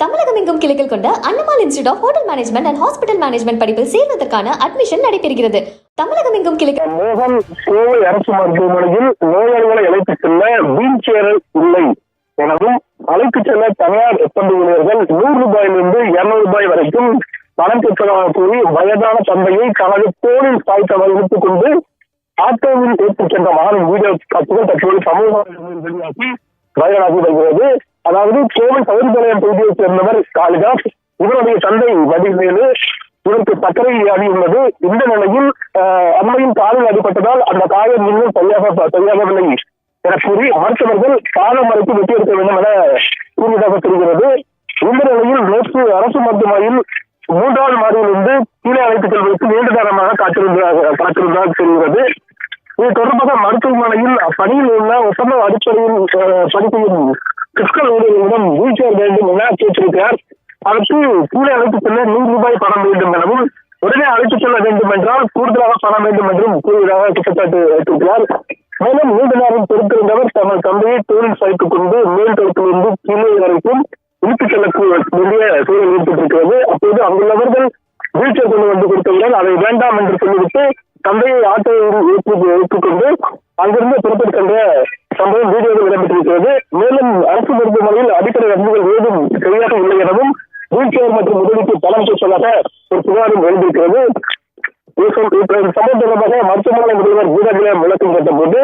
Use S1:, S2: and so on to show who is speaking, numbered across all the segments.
S1: தமிழகம் எங்கும் கிளைகள் கொண்ட அண்ணமால் institute of hotel management and hospital management படிப்பில் சேர்வதற்கான அட்மிஷன் நடைபெறுகிறது. தமிழகம் எங்கும் கிளைகள்
S2: மோகன் கோவை அரசு மருத்துவமனையில் நோயாளிகளை அழைத்து செல்ல வீல் சேரல் இல்லை. எனவும் அழைத்து செல்ல தனியார் ஒப்பந்த ஊழியர்கள் நூறு ரூபாயிலிருந்து இருநூறு ரூபாய் வரைக்கும் பணம் பெற்றதாக கூறி வயதான தந்தையை தனது தோளில் சாய்த்தவர் இழுத்துக் கொண்டு ஆட்டோவில் ஏற்றிச் சென்ற மகன் வீடியோ காட்சிகள் தற்போது சமூக வெளியாகி வைரலாகி வருகிறது. அதாவது கோவை பகுதிப்பாளையம் பகுதியைச் சேர்ந்தவர் காளிதாஸ். இவருடைய தந்தை வடிவேலு. இவருக்கு சர்க்கரை வியாதி உள்ளது. இந்த நிலையில் அம்மையின் காலில் அடிபட்டதால் அந்த காயம் இன்னும் சரியாக சரியாகவில்லை என கூறி மருத்துவர்கள் காலம் மறைத்து வெட்டி எடுக்க வேண்டும் என கூறியதாக தெரிகிறது. இந்த நிலையில் நேற்று அரசு மருத்துவமனையில் மூன்றாவது மாடியிலிருந்து கீழே அழைத்துக் செல்வதற்கு நீண்ட நேரமாக காத்திருந்ததாக காத்திருந்ததாக தெரிகிறது. இது தொடர்பாக மருத்துவமனையில் பணியில் உள்ள ஒப்பந்த அடிப்படையில் ஆஹ், பணிபுரியும் பிஸ்கல் ஊழியர்களிடம் வீல் சேர் வேண்டும் என கேட்டிருக்கிறார் அதற்கு கீழே அழைத்துச் செல்ல நூறு ரூபாய் பணம் வேண்டும் எனவும் உடனே அழைத்துச் செல்ல வேண்டும் என்றால் கூடுதலாக பணம் வேண்டும் என்றும் கூறுவதாக குற்றச்சாட்டு வைத்திருக்கிறார். மேலும் நீண்ட நேரம் பொறுத்திருந்தவர் தமது தந்தையை தோளில் சாய்த்துக் கொண்டு மேல் கழுத்திலிருந்து கீழே வரைக்கும் இழுத்துச் செல்ல வேண்டிய சூழல் ஏற்பட்டிருக்கிறது. அப்போது அங்குள்ளவர்கள் வீழ்ச்சியை கொண்டு வந்து கொடுத்தவுடன் அதை வேண்டாம் என்று சொல்லிவிட்டு தந்தையை ஆட்டோ ஏற்றி ஏற்றுக்கொண்டு அங்கிருந்து புறப்பட்டுகின்ற சம்பவம் வீடியோவில் இடம்பெற்றிருக்கிறது. மேலும் அரசு மருத்துவமனையில் அடிப்படை வசதிகள் ஏதும் சரியாக இல்லை எனவும் வீல் சேர் மற்றும் உதவிக்கு பணம் கேட்பதாக ஒரு புகாரும் எழுந்திருக்கிறது. இது சம்பவம் தொடர்பாக மருத்துவமனை முதல்வர் கீதாஜியம் விளக்கம் கேட்டபோது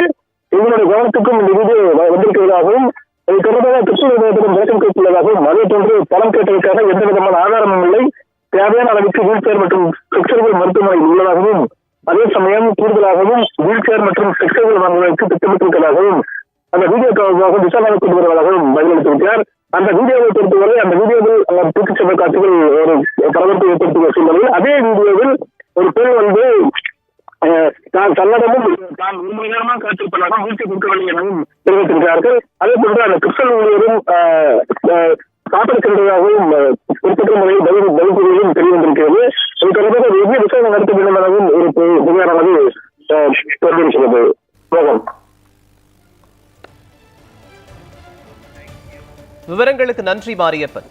S2: எங்களுடைய கவனத்துக்கும் இந்த வீடியோ வந்திருக்கிறதாகவும் இது தொடர்பாக கிருஷ்ணகிரி நிலையத்திடம் விளக்கம் கேட்டுள்ளதாகவும் அதே போன்று பணம் கேட்டதற்காக எந்த விதமான ஆதாரமும் இல்லை. தேவையான அளவுக்கு வீல் சேர் மற்றும் செக்ஷர்கள் மருத்துவமனையில் உள்ளதாகவும் அதே சமயம் கூடுதலாகவும் வீல் சேர் மற்றும் செக்ஷர்கள் வாங்குவதற்கு திட்டமிட்டிருப்பதாகவும் அந்த வீடியோ தொடர்பாக விசாரணை கொண்டு வருவதாகவும் பதிலளித்திருக்கிறார் அந்த வீடியோவை பொறுத்தவரை அந்த வீடியோவில் தூக்கிச் சென்ற காட்சிகள் ஒரு பரபரப்பை ஏற்படுத்திய சூழ்நிலையில் அதே வீடியோவில் ஒரு பெண் வந்து அஹ், தான் தன்னிடமும் தான் ஒரு மணி நேரமாக காத்திருப்பதாக வீழ்ச்சி கொடுக்கவில்லை எனவும் தெரிவித்திருக்கிறார்கள். அதே போன்று அந்த கிறிஸ்தவ ஊழியரும் அஹ், அஹ், குறிப்பிட்ட முறையில் பதில் பதில் கூறியதும் தெரிய வந்திருக்கிறது இது தொடர்பாக எவ்விய விசாரணை நடத்த வேண்டும் எனவும் ஒரு பு- புகாரானது அஹ், அது போகும்.
S3: விவரங்களுக்கு நன்றி மாரியப்பன்.